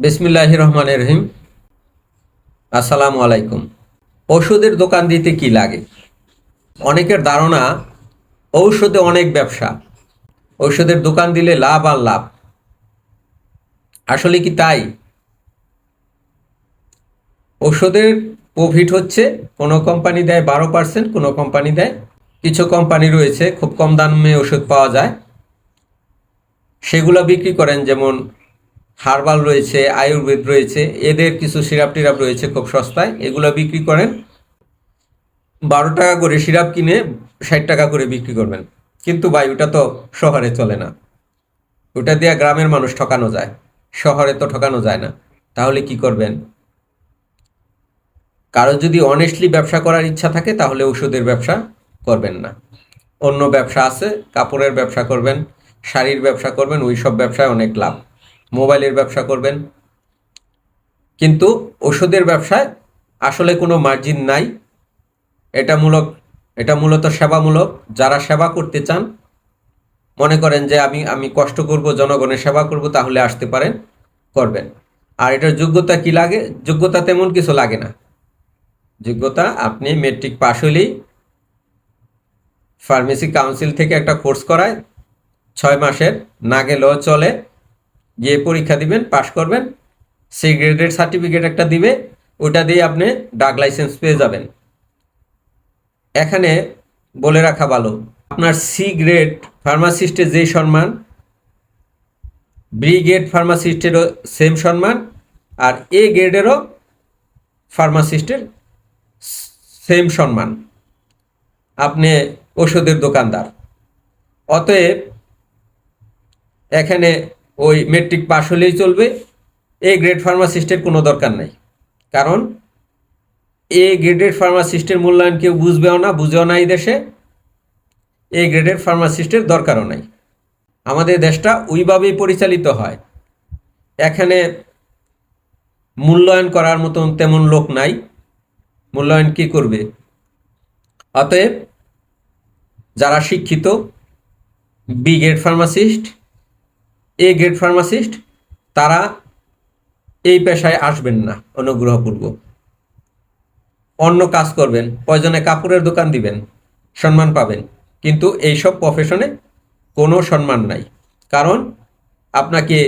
বিসমিল্লাহ রহমান রহিম। আসসালামু আলাইকুম। ওষুধের দোকান দিতে কি লাগে? অনেকের ধারণা, ঔষধে অনেক ব্যবসা। ঔষধের দোকান দিলে লাভ আর লাভ। আসলে কি তাই? ওষুধের প্রফিট হচ্ছে, কোনো কোম্পানি দেয় বারো পার্সেন্ট, কোনো কোম্পানি দেয়। কিছু কোম্পানি রয়েছে, খুব কম দামে ওষুধ পাওয়া যায়। সেগুলো বিক্রি করেন, যেমন হার্বাল রয়েছে, আয়ুর্বেদ রয়েছে, এদের কিছু সিরাপ টিরাপ রয়েছে খুব সস্তায়, এগুলো বিক্রি করেন। বারো টাকা করে সিরাপ কিনে ষাট টাকা করে বিক্রি করবেন। কিন্তু ভাই, ওটা তো শহরে চলে না। ওটা দিয়ে গ্রামের মানুষ ঠকানো যায়। শহরে তো ঠকানো যায় না। তাহলে কি করবেন? কারও যদি অনেস্টলি ব্যবসা করার ইচ্ছা থাকে, তাহলে ওষুধের ব্যবসা করবেন না। অন্য ব্যবসা আছে, কাপড়ের ব্যবসা করবেন, শাড়ির ব্যবসা করবেন ওই সব ব্যবসায় অনেক লাভ। মোবাইলের ব্যবসা করবেন। কিন্তু ওষুধের ব্যবসায় আসলে কোনো মার্জিন নাই। এটা মূলক, এটা মূলত সেবামূলক। যারা সেবা করতে চান, মনে করেন যে আমি আমি কষ্ট করব, জনগণের সেবা করব, তাহলে আসতে পারেন, করবেন। আর এটার যোগ্যতা কি লাগে? যোগ্যতা তেমন কিছু লাগে না। যোগ্যতা আপনি মেট্রিক পাশ হলেই ফার্মেসি কাউন্সিল থেকে একটা কোর্স করায়, ছয় মাসের না গেলেও চলে গিয়ে পরীক্ষা দিবেন, পাশ করবেন সি গ্রেডের সার্টিফিকেট একটা দিবে, ওটা দিয়ে আপনি ডাক লাইসেন্স পেয়ে যাবেন। এখানে বলে রাখা ভালো, আপনার সি গ্রেড ফার্মাসিস্টের যেই সম্মান বি গ্রেড ফার্মাসিস্টেরও সেম সম্মান, আর এ গ্রেডেরও ফার্মাসিস্টের সেম সম্মান। আপনি ওষুধের দোকানদার। অতএব এখানে ওই মেট্রিক পাস হলেই চলবে। এ গ্রেড ফার্মাসিস্টের কোনো দরকার নাই। কারণ এ গ্রেডেড ফার্মাসিস্টের মূল্যায়ন কেউ বুঝবেও না, বুঝেও না এই দেশে। এ গ্রেডেড ফার্মাসিস্টের দরকারও নাই। আমাদের দেশটা ওইভাবেই পরিচালিত হয়। এখানে মূল্যায়ন করার মতন তেমন লোক নাই। মূল্যায়ন কি করবে? অতএব যারা শিক্ষিত B grade pharmacist A grade pharmacist তারা এই পেশায় আসবেন না অনুগ্রহপূর্বক। অন্য কাজ করবেন, প্রয়োজনে কাপড়ের দোকান দিবেন, সম্মান পাবেন। কিন্তু এইসব প্রফেশনে কোনো সম্মান নাই। কারণ আপনাকে,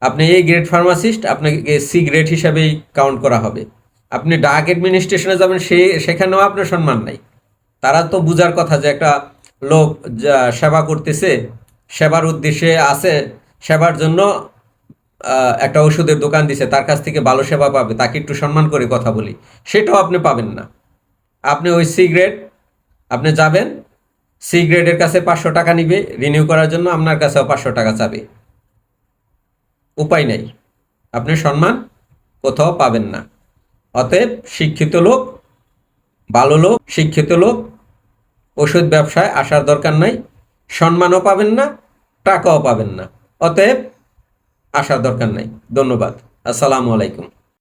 আপনি এই গ্রেড ফার্মাসিস্ট আপনাকে সি গ্রেড হিসাবেই কাউন্ট করা হবে। আপনি ডাক অ্যাডমিনিস্ট্রেশনে যাবেন, সে, সেখানেও আপনার সম্মান নাই। তারা তো বুঝার কথা যে একটা লোক যা সেবা করতেছে, সেবার উদ্দেশ্যে আছে সেবার জন্য একটা ওষুধের দোকান দিছে, তার কাছ থেকে ভালো সেবা পাবে, তাকে একটু সম্মান করে কথা বলি। সেটাও আপনি পাবেন না। আপনি ওই সি গ্রেড আপনি যাবেন সি গ্রেডের কাছে পাঁচশো টাকা নিবে, রিনিউ করার জন্য আপনার কাছেও পাঁচশো টাকা চাবে উপায় নেই। আপনি সম্মান কোথাও পাবেন না। অতএব শিক্ষিত লোক, ভালো লোক, শিক্ষিত লোক, ওষুধ ব্যবসায় আসার দরকার নাই। সম্মানও পাবেন না, টাকাও পাবেন না। অতএব আসার দরকার নাই। ধন্যবাদ। আসসালামু আলাইকুম।